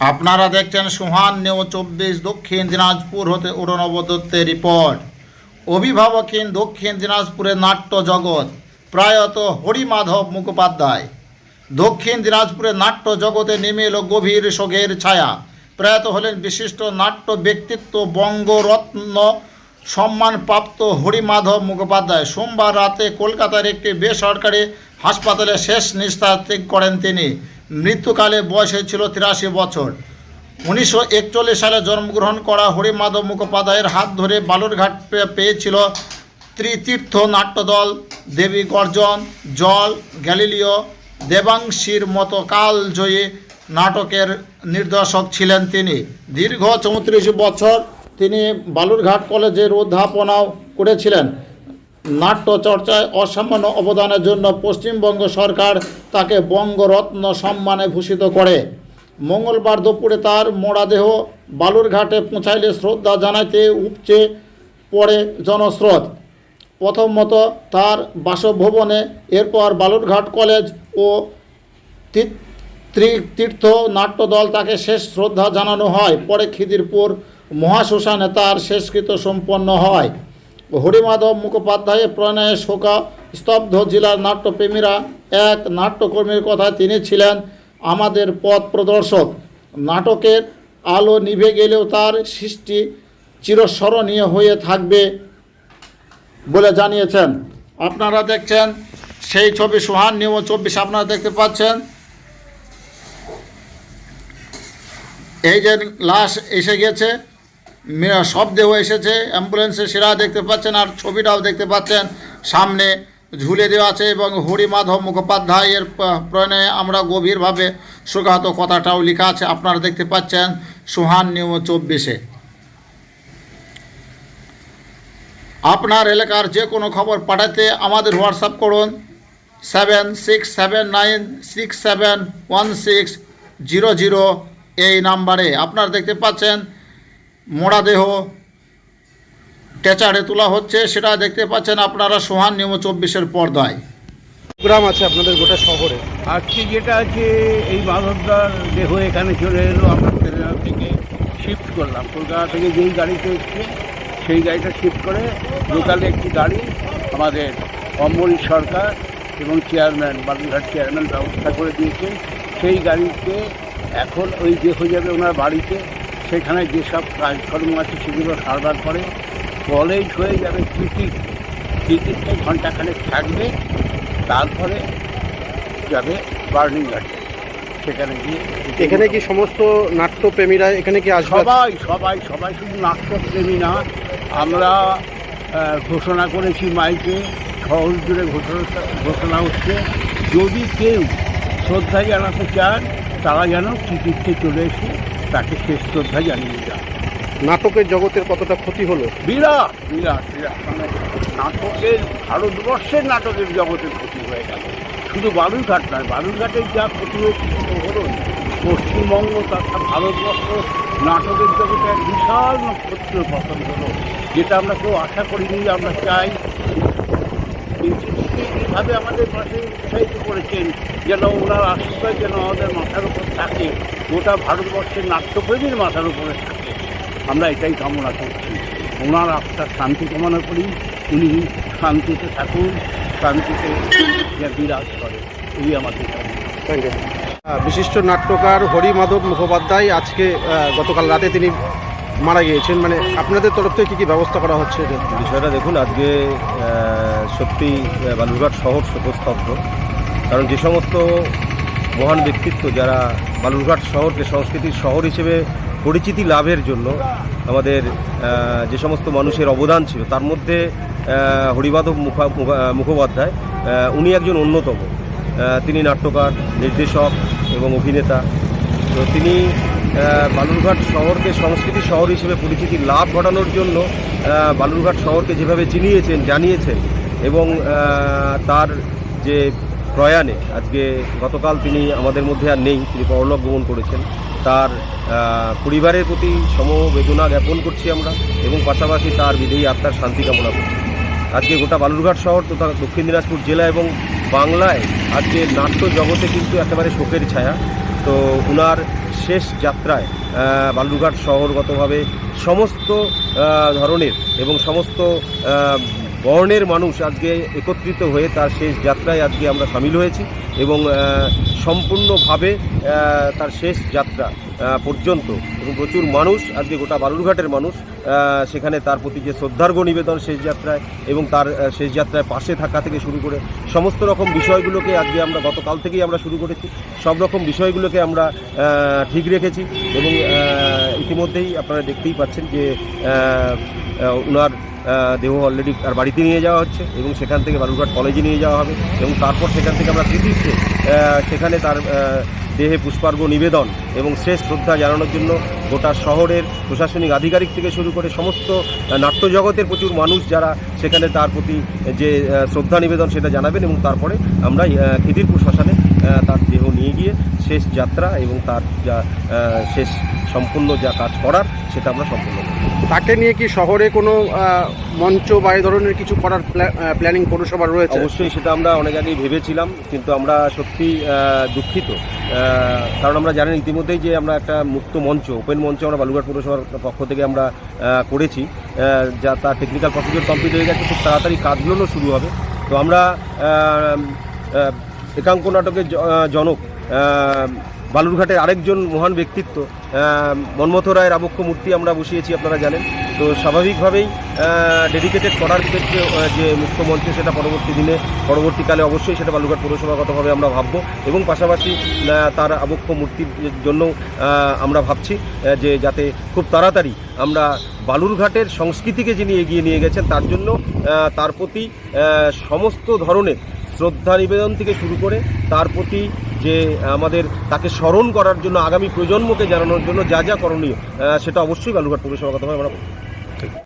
আপনারা দেখছেন সুহান নেও চব্বিশ দক্ষিণ দিনাজপুর হতে অরুণব দত্তের রিপোর্ট। অভিভাবকহীন দক্ষিণ দিনাজপুরের নাট্য জগৎ, প্রায়ত হরিমাধব মুখোপাধ্যায়। দক্ষিণ দিনাজপুরের নাট্য জগতে নেমে এলো গভীর শোকের ছায়া। প্রয়াত হলেন বিশিষ্ট নাট্য ব্যক্তিত্ব বঙ্গরত্ন সম্মানপ্রাপ্ত হরিমাধব মুখোপাধ্যায়। সোমবার রাতে কলকাতার একটি বেসরকারি হাসপাতালে শেষ নিঃশ্বাস ত্যাগ করেন তিনি। মৃত্যুকালে বয়স ছিল তিরাশি বছর। উনিশশো একচল্লিশ সালে জন্মগ্রহণ করা হরিমাধব মুখোপাধ্যায়ের হাত ধরে বালুরঘাট পেয়েছিল ত্রিতীর্থ নাট্যদল দেবী গর্জন, জল, গ্যালিলিও, দেবাংশীর মতো কালজয়ী নাটকের নির্দেশক ছিলেন তিনি। দীর্ঘ চৌত্রিশ বছর তিনি বালুরঘাট কলেজের অধ্যাপনাও করেছিলেন। নাট্য চর্চায় অসামান্য অবদানের জন্য পশ্চিমবঙ্গ সরকার তাকে বঙ্গরত্ন সম্মানে ভূষিত করে। মঙ্গলবার দুপুরে তার মরাদেহ বালুরঘাটে পৌঁছাইলে শ্রদ্ধা জানাইতে উপচে পড়ে জনস্রোত। প্রথমত তার বাসভবনে এরপর বালুরঘাট কলেজ ও তীর্থ নাট্যদল তাকে শেষ শ্রদ্ধা জানানো হয়। পরে খিদিরপুর মহাশ্মশানে তার শেষকৃত সম্পন্ন হয়। হরিমাধব মুখোপাধ্যায়ের প্রণয়ে শোকা স্তব্ধ জেলার নাট্যপ্রেমীরা এক নাট্যকর্মীর কথা তিনি ছিলেন আমাদের পথ প্রদর্শক। নাটকের আলো নিভে গেলেও তার সৃষ্টি চিরস্মরণীয় হয়ে থাকবে বলে জানিয়েছেন। আপনারা দেখছেন সেই ছবি সুহান নিউ চব্বিশ, আপনারা দেখতে পাচ্ছেন। এই যে লাশ এসে গেছে। দেহ এসেছে অ্যাম্বুলেন্সের সেরা দেখতে পাচ্ছেন আর ছবিটাও দেখতে পাচ্ছেন। সামনে ঝুলে দেওয়া আছে এবং হরিমাধব মুখোপাধ্যায়ের প- প্রণয়ে আমরা গভীরভাবে শোকাহত কথাটাও লেখা আছে, আপনারা দেখতে পাচ্ছেন সুহান নিউ চব্বিশে। আপনার এলাকার যে কোনো খবর পাঠাতে আমাদের হোয়াটসঅ্যাপ করুন, seven six seven nine six seven one six zero zero এই নাম্বারে। আপনারা দেখতে পাচ্ছেন মোড়াদেহ টেচারে তোলা হচ্ছে সেটা দেখতে পাচ্ছেন আপনারা সোহান নিয়ম চব্বিশের পর্দায়। গ্রাম আছে আপনাদের গোটা শহরে। আজকে যেটা আছে এই মাধবদার দেহ এখানে চলে এলো আমরা ট্রেনার থেকে শিফট করলাম। কলকাতা থেকে যেই গাড়িতে এসছে সেই গাড়িটা শিফট করে লোকালে একটি গাড়ি আমাদের অম্বরীশ সরকার এবং চেয়ারম্যান বালুরঘাট চেয়ারম্যান ব্যবস্থা করে দিয়েছেন সেই গাড়িতে এখন ওই দেহ যাবে ওনার বাড়িতে। সেখানে যেসব কাজকর্ম আছে সেগুলো সারবার করে। কলেজ হয়ে যাবে টিকিট টিকিটে ঘন্টাখানেক থাকবে। তারপরে যাবে বার্নিং ঘাটে। সেখানে গিয়ে এখানে কি সমস্ত নাট্যপ্রেমীরা এখানে কি আসবে? সবাই সবাই সবাই শুধু নাট্যপ্রেমী না। আমরা ঘোষণা করেছি মাইকে শহর জুড়ে ঘোষণা ঘোষণা হচ্ছে যদি কেউ শ্রদ্ধা জানাতে চান তারা যেন টিকিটে চলে এসে তাকে শেষ শ্রদ্ধা জানিয়ে যান নাটকের জগতের কতটা ক্ষতি হলো? বিরাট বিরাট বিরাট। মানে নাটকের ভারতবর্ষের নাটকের জগতের ক্ষতি হয়ে গেল। শুধু বালুরঘাট নয় বালুরঘাটের যা ক্ষতি হয়েছে সেটা হলো পশ্চিমবঙ্গ তথা ভারতবর্ষ নাটকের জগতে এক বিশাল নক্ষত্র পতন হলো যেটা আমরা কেউ আশা করিনি আমরা চাই। এইভাবে আমাদের পাশে উৎসাহিত করেছেন যেন ওনার আশীর্বাদ যেন আমাদের মাথার উপর থাকে, গোটা ভারতবর্ষের নাট্যপ্রেমীর মাথার উপরে থাকে। আমরা এটাই কামনা করছি। ওনার আত্মার শান্তি কামনা করি। উনি শান্তিতে থাকুন, শান্তিতে বিরাজ করে এই আমাদের বিশিষ্ট নাট্যকার হরিমাধব মুখোপাধ্যায় আজকে গতকাল রাতে তিনি মারা গিয়েছেন মানে আপনাদের তরফ থেকে কী কী ব্যবস্থা করা হচ্ছে? বিষয়টা দেখুন আজকে সত্যি বালুরঘাট শহর শোকস্তব্ধ। কারণ যে সমস্ত মহান ব্যক্তিত্ব যারা বালুরঘাট শহরকে সংস্কৃতির শহর হিসেবে পরিচিতি লাভের জন্য আমাদের যে সমস্ত মানুষের অবদান ছিল তার মধ্যে আহ, হরিমাধব মুখা মুখা- মুখোপাধ্যায় উনি একজন অন্যতম। তিনি নাট্যকার নির্দেশক এবং অভিনেতা। তো তিনি বালুরঘাট শহরকে সংস্কৃতি শহর হিসেবে পরিচিতি লাভ ঘটানোর জন্য বালুরঘাট শহরকে যেভাবে চিনিয়েছেন, জানিয়েছেন এবং তার যে প্রয়াণে আজকে গতকাল তিনি আমাদের মধ্যে আর নেই, তিনি পরলোক গমন করেছেন। তার পরিবারের প্রতি সমবেদনা জ্ঞাপন করছি আমরা এবং পাশাপাশি তার বিদেয়ী আত্মার শান্তি কামনা করছি। আজকে গোটা বালুরঘাট শহর তথা দক্ষিণ দিনাজপুর জেলা এবং বাংলায় আজকে নাট্য জগতে কিন্তু একেবারে শোকের ছায়া। তো উনার শেষ যাত্রায় বালুরঘাট শহরগতভাবে সমস্ত ধরনের এবং সমস্ত বর্ণের মানুষ আজকে একত্রিত হয়ে তার শেষ যাত্রায় আজকে আমরা সামিল হয়েছি এবং সম্পূর্ণভাবে তার শেষ যাত্রা পর্যন্ত এবং প্রচুর মানুষ, আজকে গোটা বালুরঘাটের মানুষ সেখানে তার প্রতি যে শ্রদ্ধার্ঘ্য নিবেদন শেষ যাত্রায় এবং তার শেষ যাত্রায় পাশে থাকা থেকে শুরু করে সমস্ত রকম বিষয়গুলোকে আজকে আমরা গতকাল থেকেই আমরা শুরু করেছি। সব রকম বিষয়গুলোকে আমরা ঠিক রেখেছি এবং ইতিমধ্যেই আপনারা দেখতেই পাচ্ছেন যে ওনার দেহ অলরেডি তার বাড়িতে নিয়ে যাওয়া হচ্ছে এবং সেখান থেকে বালুরঘাট কলেজে নিয়ে যাওয়া হবে এবং তারপর সেখান থেকে আমরা তৃতীয়তে সেখানে তার দেহে পুষ্পার্ঘ নিবেদন এবং শেষ শ্রদ্ধা জানানোর জন্য গোটা শহরের প্রশাসনিক আধিকারিক থেকে শুরু করে সমস্ত নাট্যজগতের প্রচুর মানুষ যারা সেখানে তার প্রতি যে শ্রদ্ধা নিবেদন সেটা জানাবেন এবং তারপরে আমরা খিদিরপুর শ্মশানে তার দেহ নিয়ে গিয়ে শেষ যাত্রা এবং তার যা শেষ সম্পূর্ণ যা কাজ করার সেটা আমরা সম্পূর্ণ করব। তাকে নিয়ে কি শহরে কোনো মঞ্চ বা এই ধরনের কিছু করার প্ল্যানিং পৌরসভার রয়েছে অবশ্যই সেটা আমরা অনেক আগেই ভেবেছিলাম কিন্তু আমরা সত্যি দুঃখিত কারণ আমরা জানেন ইতিমধ্যেই যে আমরা একটা মুক্ত মঞ্চ ওপেন মঞ্চ আমরা বালুঘাট পৌরসভার পক্ষ থেকে আমরা করেছি। যা তার টেকনিক্যাল প্রসিডিওর কমপ্লিট হয়ে গেছে, খুব তাড়াতাড়ি কাজগুলো শুরু হবে। তো আমরা একাঙ্ক নাটকের জনক বালুরঘাটের আরেকজন মহান ব্যক্তিত্ব মন্মথ রায়ের আবক্ষ মূর্তি আমরা বসিয়েছি, আপনারা জানেন। তো স্বাভাবিকভাবেই ডেডিকেটেড করার ক্ষেত্রে যে মুখ্যমন্ত্রী সেটা পরবর্তী দিনে, পরবর্তীকালে অবশ্যই সেটা বালুরঘাট পৌরসভাগতভাবে আমরা ভাববো এবং পাশাপাশি তার আবক্ষ মূর্তির জন্য আমরা ভাবছি যে যাতে খুব তাড়াতাড়ি আমরা বালুরঘাটের সংস্কৃতিকে যিনি এগিয়ে নিয়ে গেছেন, তার জন্য তার প্রতি সমস্ত ধরনের শ্রদ্ধা নিবেদন থেকে শুরু করে, তার প্রতি যে আমাদের তাকে স্মরণ করার জন্য, আগামী প্রজন্মকে জানানোর জন্য যা যা করণীয় সেটা অবশ্যই বালুঘাট বালুরঘাট কথা আমরা।